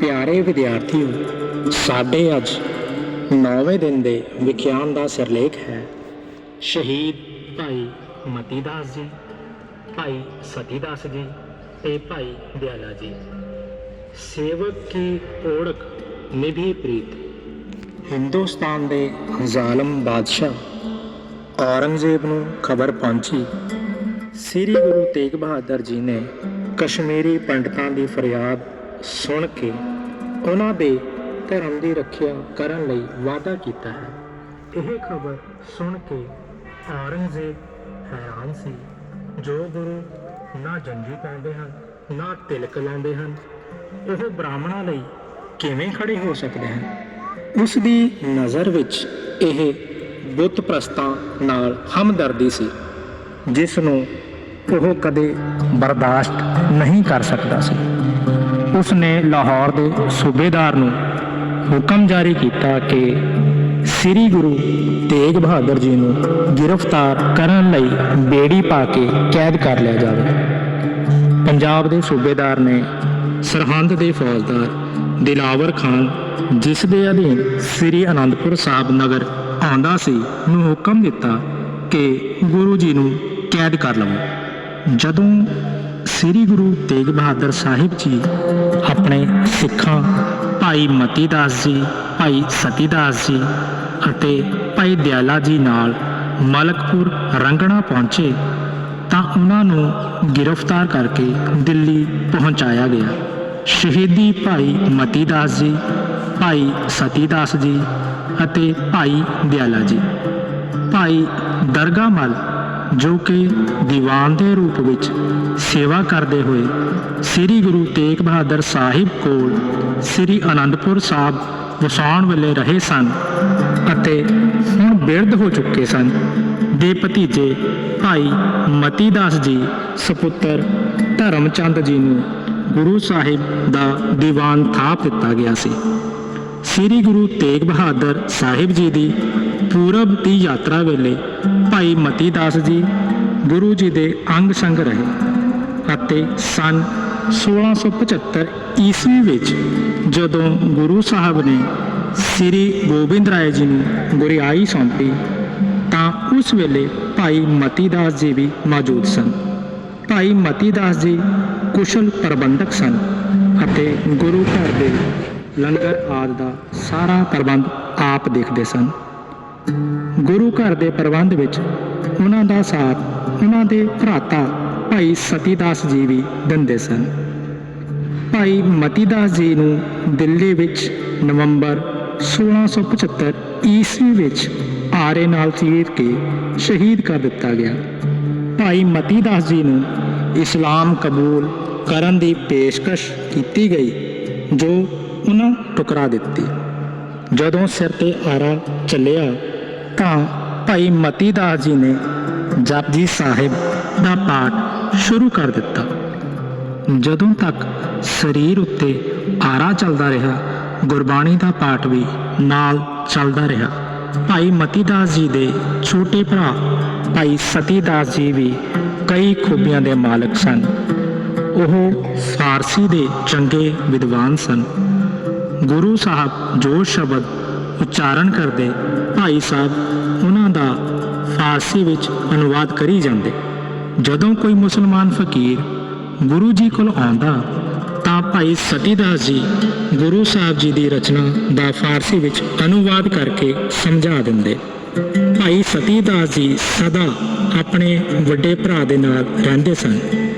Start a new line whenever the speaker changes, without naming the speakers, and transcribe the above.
ਪਿਆਰੇ ਵਿਦਿਆਰਥੀਓ, ਸਾਡੇ ਅੱਜ 9ਵੇਂ ਦਿਨ ਦੇ ਵਿਖਿਆਨ ਦਾ ਸਿਰਲੇਖ ਹੈ। ਸ਼ਹੀਦ ਭਾਈ ਮਤੀਦਾਸ ਜੀ, ਭਾਈ ਸਤੀਦਾਸ ਜੀ ਤੇ ਭਾਈ ਦਿਆਲਾ ਜੀ। ਸੇਵਕ ਕੀ ਓੜਕ ਨਿਭੀ ਪ੍ਰੀਤ। ਹਿੰਦੁਸਤਾਨ ਦੇ ਜ਼ਾਲਮ ਬਾਦਸ਼ਾਹ ਔਰੰਗਜ਼ੇਬ ਨੂੰ ਖਬਰ ਪਹੁੰਚੀ। ਸ੍ਰੀ ਗੁਰੂ ਤੇਗ ਬਹਾਦਰ ਜੀ ਨੇ ਕਸ਼ਮੀਰੀ ਪੰਡਤਾਂ ਦੀ ਫਰਿਆਦ ਸੁਣ ਕੇ ਉਹਨਾਂ ਦੇ ਧਰਮ ਦੀ ਰੱਖਿਆ ਕਰਨ ਲਈ ਵਾਅਦਾ ਕੀਤਾ ਹੈ। ਇਹ ਖਬਰ ਸੁਣ ਕੇ ਔਰੰਗਜ਼ੇਬ ਹੈਰਾਨ ਸੀ। ਜੋ ਗੁਰੂ ਨਾ ਜੰਜੀ ਪਾਉਂਦੇ ਹਨ, ਨਾ ਤਿਲਕ ਲਾਉਂਦੇ ਹਨ, ਉਹ ਬ੍ਰਾਹਮਣਾਂ ਲਈ ਕਿਵੇਂ ਖੜੇ ਹੋ ਸਕਦੇ ਹਨ? ਉਸ ਦੀ ਨਜ਼ਰ ਵਿੱਚ ਇਹ ਬੁੱਤ ਪ੍ਰਸਤਾਂ ਨਾਲ ਹਮਦਰਦੀ ਸੀ, ਜਿਸ ਨੂੰ ਉਹ ਕਦੇ ਬਰਦਾਸ਼ਤ ਨਹੀਂ ਕਰ ਸਕਦਾ ਸੀ। ਉਸ ਨੇ ਲਾਹੌਰ ਦੇ ਸੂਬੇਦਾਰ ਨੂੰ ਹੁਕਮ ਜਾਰੀ ਕੀਤਾ ਕਿ ਸ੍ਰੀ ਗੁਰੂ ਤੇਗ ਬਹਾਦਰ ਜੀ ਨੂੰ ਗ੍ਰਿਫਤਾਰ ਕਰਨ ਲਈ ਬੇੜੀ ਪਾ ਕੇ ਕੈਦ ਕਰ ਲਿਆ ਜਾਵੇ। ਪੰਜਾਬ ਦੇ ਸੂਬੇਦਾਰ ਨੇ ਸਰਹੰਦ ਦੇ ਫੌਜਦਾਰ ਦਿਲਾਵਰ ਖਾਨ, ਜਿਸ ਦੇ ਅਧੀਨ ਸ੍ਰੀ ਅਨੰਦਪੁਰ ਸਾਹਿਬ ਨਗਰ ਆਉਂਦਾ ਸੀ, ਨੂੰ ਹੁਕਮ ਦਿੱਤਾ ਕਿ ਗੁਰੂ ਜੀ ਨੂੰ ਕੈਦ ਕਰ ਲਵੋ। ਜਦੋਂ ਸ੍ਰੀ ਗੁਰੂ ਤੇਗ ਬਹਾਦਰ ਸਾਹਿਬ ਜੀ, ਆਪਣੇ ਸਿੱਖਾਂ ਭਾਈ ਮਤੀਦਾਸ ਜੀ, ਭਾਈ ਸਤੀਦਾਸ ਜੀ ਅਤੇ ਭਾਈ ਦਿਆਲਾ ਜੀ ਨਾਲ ਮਲਕਪੁਰ ਰੰਗਣਾ ਪਹੁੰਚੇ ਤਾਂ ਉਹਨਾਂ ਨੂੰ ਗ੍ਰਿਫਤਾਰ ਕਰਕੇ ਦਿੱਲੀ ਪਹੁੰਚਾਇਆ ਗਿਆ। ਸ਼ਹੀਦੀ ਭਾਈ ਮਤੀਦਾਸ ਜੀ, ਭਾਈ ਸਤੀਦਾਸ ਜੀ ਅਤੇ ਭਾਈ ਦਿਆਲਾ ਜੀ। ਭਾਈ ਦਰਗਾਮਲ ਜੋ ਕਿ ਦੀਵਾਨ ਦੇ ਰੂਪ ਵਿੱਚ ਸੇਵਾ ਕਰਦੇ ਹੋਏ ਸ੍ਰੀ ਗੁਰੂ ਤੇਗ ਬਹਾਦਰ ਸਾਹਿਬ ਕੋਲ ਸ੍ਰੀ ਅਨੰਦਪੁਰ ਸਾਹਿਬ ਵਸਾਉਣ ਵੇਲੇ ਰਹੇ ਸਨ ਅਤੇ ਹੁਣ ਬਿਰਧ ਹੋ ਚੁੱਕੇ ਸਨ। ਦੇ ਭਤੀਜੇ ਭਾਈ ਮਤੀ ਦਾਸ ਜੀ ਸੁਪੁੱਤਰ ਧਰਮਚੰਦ ਜੀ ਨੂੰ ਗੁਰੂ ਸਾਹਿਬ ਦਾ ਦੀਵਾਨ ਥਾਪ ਦਿੱਤਾ ਗਿਆ ਸੀ। ਸ੍ਰੀ ਗੁਰੂ ਤੇਗ ਬਹਾਦਰ ਸਾਹਿਬ ਜੀ ਦੀ ਪੂਰਬ ਦੀ ਯਾਤਰਾ ਵੇਲੇ ਭਾਈ ਮਤੀ ਦਾਸ ਜੀ ਗੁਰੂ ਜੀ ਦੇ ਅੰਗ ਸੰਗ ਰਹੇ ਅਤੇ ਸਨ 1675 ਈਸਵੀ ਵਿੱਚ ਜਦੋਂ ਗੁਰੂ ਸਾਹਿਬ ਨੇ ਸ੍ਰੀ ਗੋਬਿੰਦ ਰਾਏ ਜੀ ਨੂੰ ਗੁਰਿਆਈ ਸੌਂਪੀ, ਤਾਂ ਉਸ ਵੇਲੇ ਭਾਈ ਮਤੀ ਦਾਸ ਜੀ ਵੀ ਮੌਜੂਦ ਸਨ। ਭਾਈ ਮਤੀ ਦਾਸ ਜੀ ਕੁਸ਼ਲ ਪ੍ਰਬੰਧਕ ਸਨ ਅਤੇ ਗੁਰੂ ਘਰ ਦੇ ਲੰਗਰ ਆਦਿ ਦਾ ਸਾਰਾ ਪ੍ਰਬੰਧ ਆਪ ਦੇਖਦੇ ਸਨ। ਗੁਰੂ ਘਰ ਦੇ ਪ੍ਰਬੰਧ ਵਿੱਚ ਉਹਨਾਂ ਦਾ ਸਾਥ, ਉਹਨਾਂ ਦੇ ਭਰਾਤਾ ਭਾਈ ਸਤੀਦਾਸ ਜੀ ਵੀ ਦਿੰਦੇ ਸਨ। ਭਾਈ ਮਤੀਦਾਸ ਜੀ ਨੂੰ ਦਿੱਲੀ ਵਿੱਚ ਨਵੰਬਰ 1675 ਈਸਵੀ ਵਿੱਚ ਆਰੇ ਨਾਲ ਚੀਰ ਕੇ ਸ਼ਹੀਦ ਕਰ ਦਿੱਤਾ ਗਿਆ। ਭਾਈ ਮਤੀਦਾਸ ਜੀ ਨੂੰ ਇਸਲਾਮ ਕਬੂਲ ਕਰਨ ਦੀ ਪੇਸ਼ਕਸ਼ ਕੀਤੀ ਗਈ, ਜੋ ਉਹਨਾਂ ਟੁਕਰਾ ਦਿੱਤੀ। ਜਦੋਂ ਸਿਰ ਤੇ ਆਰਾ ਚੱਲਿਆ ਤਾਂ ਭਾਈ ਮਤੀ ਦਾਸ ਜੀ ਨੇ ਜਪਜੀ ਸਾਹਿਬ ਦਾ ਪਾਠ ਸ਼ੁਰੂ ਕਰ ਦਿੱਤਾ। ਜਦੋਂ ਤੱਕ ਸਰੀਰ ਉੱਤੇ ਆਰਾ ਚੱਲਦਾ ਰਿਹਾ, ਗੁਰਬਾਣੀ ਦਾ ਪਾਠ ਵੀ ਨਾਲ ਚੱਲਦਾ ਰਿਹਾ। ਭਾਈ ਮਤੀ ਦਾਸ ਜੀ ਦੇ ਛੋਟੇ ਭਰਾ ਭਾਈ ਸਤੀ ਦਾਸ ਜੀ ਵੀ ਕਈ ਖੂਬੀਆਂ ਦੇ ਮਾਲਕ ਸਨ। ਉਹ ਫਾਰਸੀ ਦੇ ਚੰਗੇ ਵਿਦਵਾਨ ਸਨ। ਗੁਰੂ ਸਾਹਿਬ ਜੋ ਸ਼ਬਦ ਉਚਾਰਨ ਕਰਦੇ ਭਾਈ ਸਾਹਿਬ ਉਹਨਾਂ ਦਾ ਫਾਰਸੀ ਵਿੱਚ ਅਨੁਵਾਦ ਕਰੀ ਜਾਂਦੇ। ਜਦੋਂ ਕੋਈ ਮੁਸਲਮਾਨ ਫਕੀਰ ਗੁਰੂ ਜੀ ਕੋਲ ਆਉਂਦਾ, ਤਾਂ ਭਾਈ ਸਤੀਦਾਸ ਜੀ ਗੁਰੂ ਸਾਹਿਬ ਜੀ ਦੀ ਰਚਨਾ ਦਾ ਫਾਰਸੀ ਵਿੱਚ ਅਨੁਵਾਦ ਕਰਕੇ ਸਮਝਾ ਦਿੰਦੇ। ਭਾਈ ਸਤੀਦਾਸ ਜੀ ਸਦਾ ਆਪਣੇ ਵੱਡੇ ਭਰਾ ਦੇ ਨਾਲ ਰਹਿੰਦੇ ਸਨ।